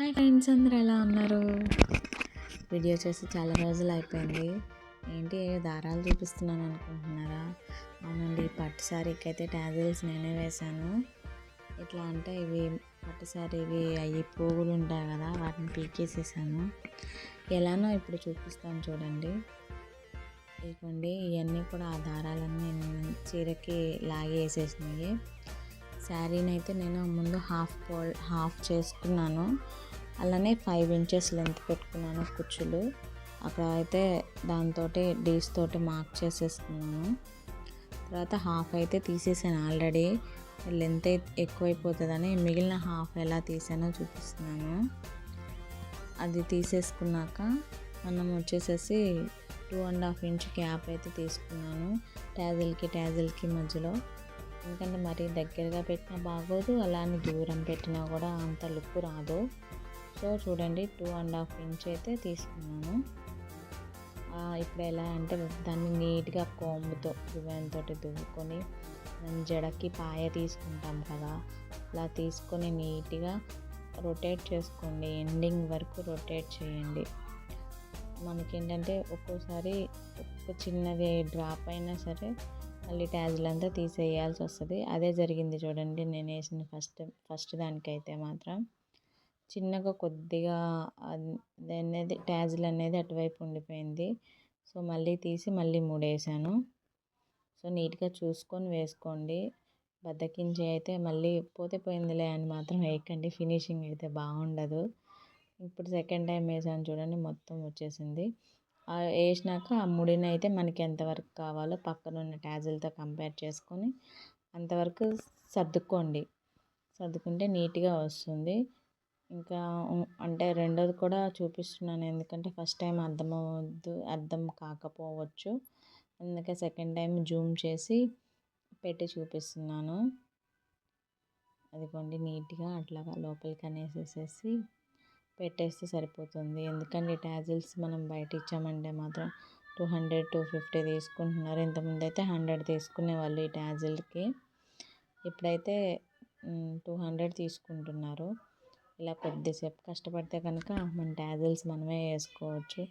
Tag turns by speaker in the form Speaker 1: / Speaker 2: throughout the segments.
Speaker 1: Hi friends అందరు ఎలా ఉన్నారు? వీడియో చేసి చాలా రోజులు అయిపోయింది. ఏంటి దారాలు చూపిస్తున్నాను అనుకుంటున్నారా? అవునండి పట్టు శారీకి అయితే ట్యాజిల్స్ నేనే వేశాను. ఎట్లా అంటే ఇవి పట్టు శారీ ఇవి అవి పువ్వులు ఉంటాయి కదా వాటిని పీకేసేసాను. ఎలానో ఇప్పుడు చూపిస్తాను చూడండి. ఇవ్వండి ఇవన్నీ కూడా ఆ దారాలన్నీ నేను చీరకి లాగి వేసేసినాయి శారీని అయితే నేను ముందు హాఫ్ పోల్ హాఫ్ చేసుకున్నాను. అలానే ఫైవ్ ఇంచెస్ లెంత్ పెట్టుకున్నాను కుచ్చులు. అక్కడ అయితే దాంతో డీస్ తోటి మార్క్ చేసేసుకున్నాను. తర్వాత హాఫ్ అయితే తీసేసాను ఆల్రెడీ. లెంత్ అయితే ఎక్కువైపోతుందని మిగిలిన హాఫ్ ఎలా తీసానో చూపిస్తున్నాను. అది తీసేసుకున్నాక మనం వచ్చేసేసి two and half inch cap అయితే తీసుకున్నాను. ట్యాజిల్కి ట్యాజిల్కి మధ్యలో. ఎందుకంటే మరీ దగ్గరగా పెట్టినా బాగోదు అలానే దూరం పెట్టినా కూడా అంత లుక్ రాదు. సో చూడండి టూ అండ్ హాఫ్ ఇంచ్ అయితే తీసుకున్నాను. ఇప్పుడు ఎలా అంటే దాన్ని నీట్గా కోంబుతో దువ్వెనతో దువ్వుకొని జడకి పాయ తీసుకుంటాం కదా అలా తీసుకొని నీట్గా రొటేట్ చేసుకోండి. ఎండింగ్ వరకు రొటేట్ చేయండి. మనకేంటంటే ఒక్కోసారి ఒక చిన్నది డ్రాప్ అయినా సరే మళ్ళీ ట్యాజ్లు అంతా తీసేయాల్సి వస్తుంది. అదే జరిగింది చూడండి నేను వేసిన ఫస్ట్ ఫస్ట్ దానికైతే మాత్రం. చిన్నగా కొద్దిగా అనేది ట్యాజిల్ అనేది అటువైపు ఉండిపోయింది. సో మళ్ళీ తీసి మళ్ళీ మూడేసాను. సో నీట్గా చూసుకొని వేసుకోండి. బద్దకించి అయితే మళ్ళీ పోతే పోయిందిలే అని మాత్రం వేయకండి. ఫినిషింగ్ అయితే బాగుండదు. ఇప్పుడు సెకండ్ టైం వేసాను చూడండి మొత్తం వచ్చేసింది. వేసినాక ఆ ముడిని అయితే మనకి ఎంతవరకు కావాలో పక్కన ఉన్న ట్యాజిల్తో కంపేర్ చేసుకొని అంతవరకు సర్దుకోండి. సర్దుకుంటే నీట్గా వస్తుంది. ఇంకా అంటే రెండోది కూడా చూపిస్తున్నాను. ఎందుకంటే ఫస్ట్ టైం అర్థమవద్దు అర్థం కాకపోవచ్చు. అందుకే సెకండ్ టైం జూమ్ చేసి పెట్టి చూపిస్తున్నాను. అదిగోండి నీట్గా అట్లాగా లోపలికి అనేసేసేసి పెట్టేస్తే సరిపోతుంది. ఎందుకంటే టాజిల్స్ మనం బయట ఇచ్చామంటే మాత్రం టూ హండ్రెడ్ టూ ఫిఫ్టీ తీసుకుంటున్నారు. ఇంతకుముందు అయితే హండ్రెడ్ తీసుకునే వాళ్ళు ఈ టాజిల్కి. ఇప్పుడైతే టూ హండ్రెడ్ తీసుకుంటున్నారు. ఇలా కొద్దిసేపు కష్టపడితే కనుక మన ట్యాజిల్స్ మనమే వేసుకోవచ్చు.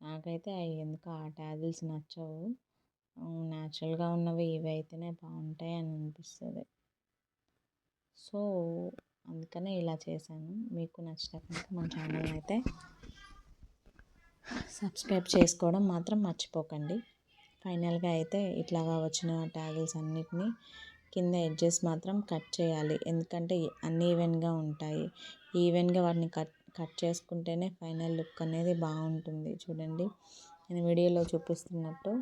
Speaker 1: నాకైతే అవి ఎందుకు ఆ ట్యాజిల్స్ నచ్చవు. న్యాచురల్గా ఉన్నవి ఇవి అయితేనే బాగుంటాయి అని అనిపిస్తుంది. సో అందుకనే ఇలా చేశాను. మీకు నచ్చితే కనుక మన ఛానల్ అయితే సబ్స్క్రైబ్ చేసుకోవడం మాత్రం మర్చిపోకండి. ఫైనల్గా అయితే ఇట్లాగా వచ్చిన ట్యాగిల్స్ అన్నిటినీ కింద ఎడ్జెస్ మాత్రం కట్ చేయాలి. ఎందుకంటే అన్ని ఈవెన్గా ఉంటాయి. ఈవెన్గా వాటిని కట్ కట్ చేసుకుంటేనే ఫైనల్ లుక్ అనేది బాగుంటుంది. చూడండి. నేను వీడియోలో చూపిస్తున్నట్టు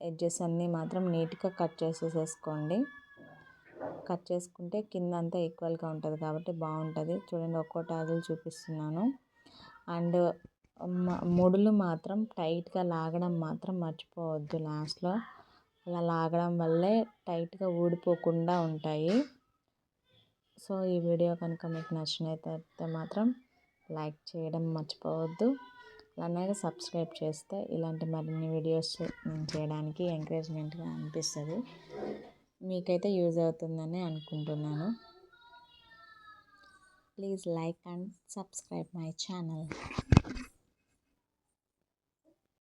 Speaker 1: ఎడ్జెస్ అన్నీ మాత్రం నీట్గా కట్ చేసేసేసుకోండి. కట్ చేసుకుంటే కింద అంతా ఈక్వల్గా ఉంటుంది కాబట్టి బాగుంటుంది. చూడండి ఒక్కో టాజిల్ చూపిస్తున్నాను. అండ్ ముడులు మాత్రం టైట్గా లాగడం మాత్రం మర్చిపోవద్దు లాస్ట్లో. అలా లాగడం వల్లే టైట్గా ఊడిపోకుండా ఉంటాయి. సో ఈ వీడియో కనుక మీకు నచ్చినట్లయితే మాత్రం లైక్ చేయడం మర్చిపోవద్దు. అలానే సబ్స్క్రైబ్ చేస్తే ఇలాంటి మరిన్ని వీడియోస్ నేను చేయడానికి ఎంకరేజ్మెంట్గా అనిపిస్తుంది. మీకైతే యూజ్ అవుతుందని అనుకుంటున్నాను. Please like and subscribe my channel.